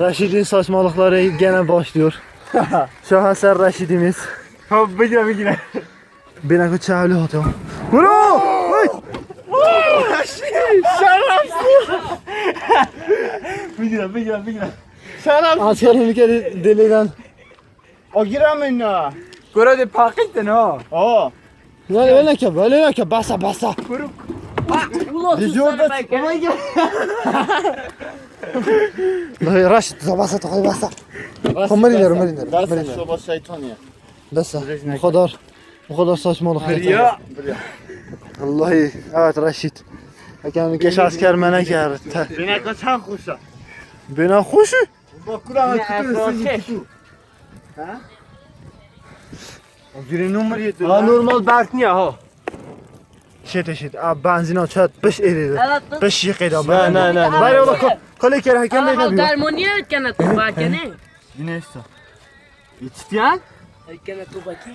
Raşid'in saçmalıkları gene başlıyor. Şaheser Raşid'imiz. Ha bigire bigire. Bina çavli hotel. Bro! Ay! Bigire bigire bigire. Açalım bir kere deliden. O giremem ne? Göre de pakette ne? Aa. Lan öyle ki böyle öyle ki basa basa. Diyordu. Lan Raşid basa takay basa. Ömer iner Ömer iner. Ömer iner. Soba şeytan ya. Basa. Bu kadar. Bu kadar saçmalık. yeter. Ya. Vallahi evet Raşid. Hakem geç asker mene geldi. Bine kaçan kuşa. Bina hoşu. Bak Kur'an'ı tutuyorsun tutu. Ha? O biri numara yetti. Ha normal Berk niye ha? شیت شیت، آب بنزین ها چت بش یه قید آب نه نه نه. برای کل کلی کره کن دیگه بیو درمونیه کنه تو باکنه نیست ایتیان ای کنده تو باکی